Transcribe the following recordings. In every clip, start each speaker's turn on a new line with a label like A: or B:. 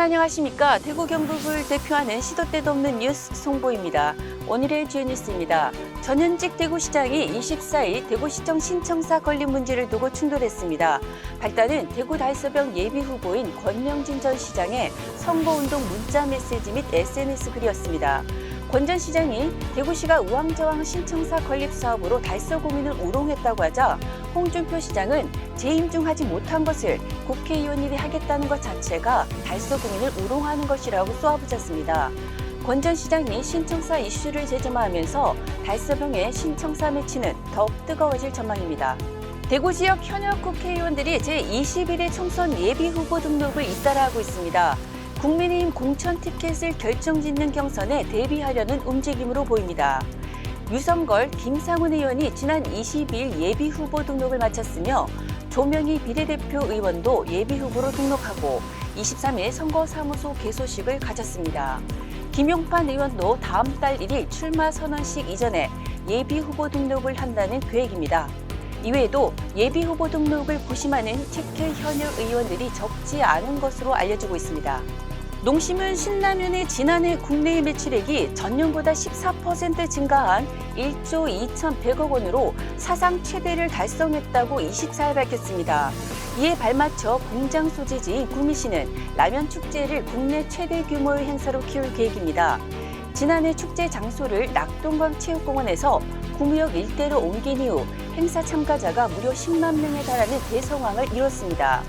A: 안녕하십니까. 대구 경북을 대표하는 시도 때도 없는 뉴스 송보입니다. 오늘의 주요 뉴스입니다. 전현직 대구시장이 24일 대구시청 신청사 건립 문제를 두고 충돌했습니다. 발단은 대구 달서병 예비 후보인 권명진 전 시장의 선거운동 문자 메시지 및 SNS 글이었습니다. 권전 시장이 대구시가 우왕좌왕 신청사 건립 사업으로 달서구민을 우롱했다고 하자 홍준표 시장은 재임중하지 못한 것을 국회의원들이 하겠다는 것 자체가 달서구민을 우롱하는 것이라고 쏘아붙였습니다. 권전 시장이 신청사 이슈를 재점화하면서 달서병의 신청사 매치는 더욱 뜨거워질 전망입니다. 대구 지역 현역 국회의원들이 제21회 총선 예비 후보 등록을 잇따라 하고 있습니다. 국민의힘 공천 티켓을 결정짓는 경선에 대비하려는 움직임으로 보입니다. 유성걸, 김상훈 의원이 지난 22일 예비 후보 등록을 마쳤으며 조명희 비례대표 의원도 예비 후보로 등록하고 23일 선거사무소 개소식을 가졌습니다. 김용판 의원도 다음 달 1일 출마 선언식 이전에 예비 후보 등록을 한다는 계획입니다. 이외에도 예비 후보 등록을 고심하는 특혜 현역 의원들이 적지 않은 것으로 알려지고 있습니다. 농심은 신라면의 지난해 국내외 매출액이 전년보다 14% 증가한 1조 2,100억 원으로 사상 최대를 달성했다고 24일 밝혔습니다. 이에 발맞춰 공장 소재지인 구미시는 라면 축제를 국내 최대 규모의 행사로 키울 계획입니다. 지난해 축제 장소를 낙동강 체육공원에서 구무역 일대로 옮긴 이후 행사 참가자가 무려 10만 명에 달하는 대성황을 이뤘습니다.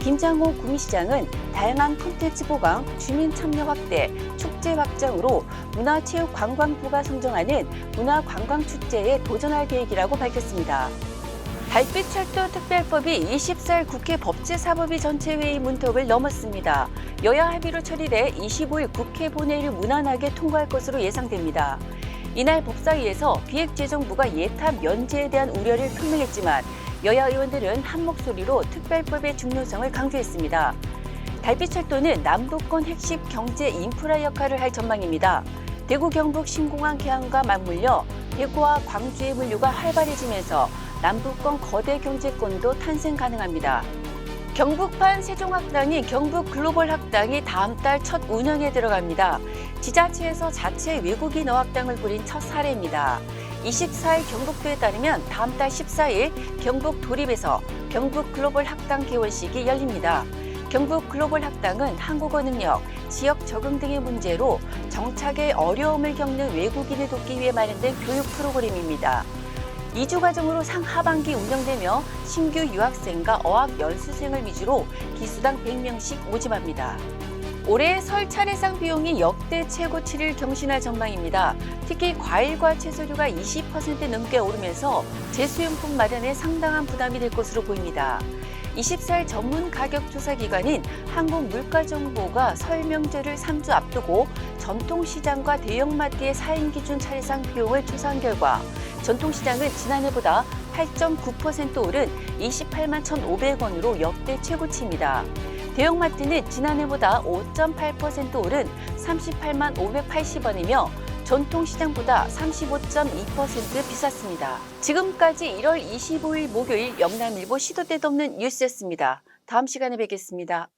A: 김장호 구미시장은 다양한 콘텐츠 보강, 주민 참여 확대, 축제 확장으로 문화체육관광부가 선정하는 문화관광축제에 도전할 계획이라고 밝혔습니다. 달빛철도 특별법이 24일 국회 법제사법위 전체회의 문턱을 넘었습니다. 여야 합의로 처리돼 25일 국회 본회의를 무난하게 통과할 것으로 예상됩니다. 이날 법사위에서 기획재정부가 예타 면제에 대한 우려를 표명했지만 여야 의원들은 한 목소리로 특별법의 중요성을 강조했습니다. 달빛철도는 남북권 핵심 경제 인프라 역할을 할 전망입니다. 대구 경북 신공항 개항과 맞물려 대구와 광주의 물류가 활발해지면서 남북권 거대 경제권도 탄생 가능합니다. 경북판 세종학당이 경북 글로벌 학당이 다음 달 첫 운영에 들어갑니다. 지자체에서 자체 외국인 어학당을 꾸린 첫 사례입니다. 24일 경북도에 따르면 다음 달 14일 경북 도립에서 경북 글로벌 학당 개원식이 열립니다. 경북 글로벌 학당은 한국어 능력, 지역 적응 등의 문제로 정착에 어려움을 겪는 외국인을 돕기 위해 마련된 교육 프로그램입니다. 2주 과정으로 상하반기 운영되며 신규 유학생과 어학 연수생을 위주로 기수당 100명씩 모집합니다. 올해 설 차례상 비용이 역대 최고치를 경신할 전망입니다. 특히 과일과 채소류가 20% 넘게 오르면서 제수용품 마련에 상당한 부담이 될 것으로 보입니다. 24일 전문 가격 조사 기관인 한국물가정보가 설 명절을 3주 앞두고 전통시장과 대형마트의 4인 기준 차례상 비용을 조사한 결과 전통시장은 지난해보다 8.9% 오른 28만 1,500원으로 역대 최고치입니다. 대형마트는 지난해보다 5.8% 오른 38만 580원이며 전통시장보다 35.2% 비쌌습니다. 지금까지 1월 25일 목요일 영남일보 시도 때도 없는 뉴스였습니다. 다음 시간에 뵙겠습니다.